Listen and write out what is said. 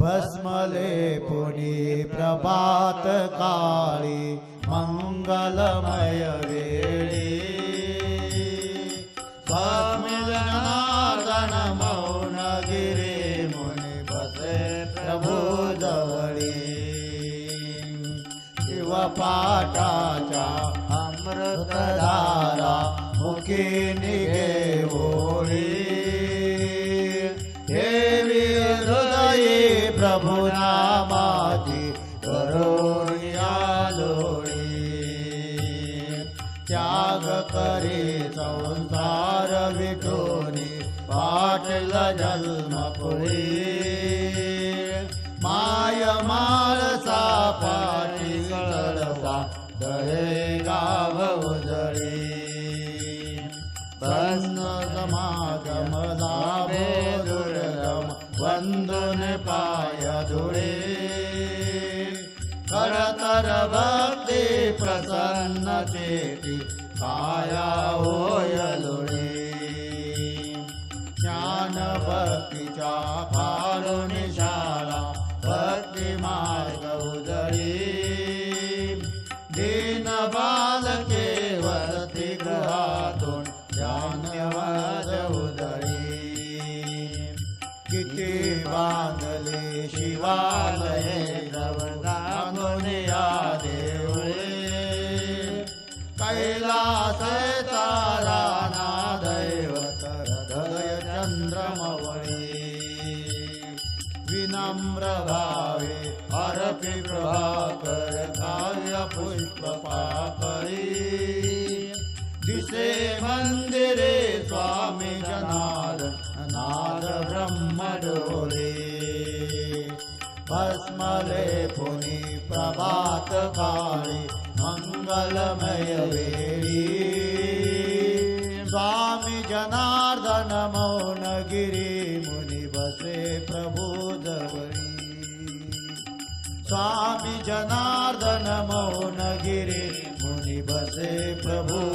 भस्मले पुनी प्रभात काळी मंगलमय वेळी। स्वामी जनार्दन मौन गिरे मुनी बसे प्रभू जवळी। शिवपाठाच्या अमृतधारा मुखी निघे हृदयी प्रभु नामाची करोनिया लोळी त्याग करी संसार विठोनी पाटल जन्म माय माळसा पाटी कळसा दहे गाव उजळी. तन्न समागम लाभो पायधुरे करतर भक्ति प्रसन्न चेति पाया ओय लोरे ज्ञानभक्ति चा भारु नि दले शिवालये लवणामलयादेवे कैलासे ताराणादेवकरदय चन्द्रमवळे विनम्रभावे परपि प्रभाकरकाय पुष्पपापरि दिशे मन्दिरे डोले भस्मले पुनी प्रभात काळी मंगलमय वेळी स्वामी जनार्दन मौन गिरी मुनी बसे प्रभू जवळी स्वामी जनार्दन मौन गिरी मुनी बसे प्रभू जवळी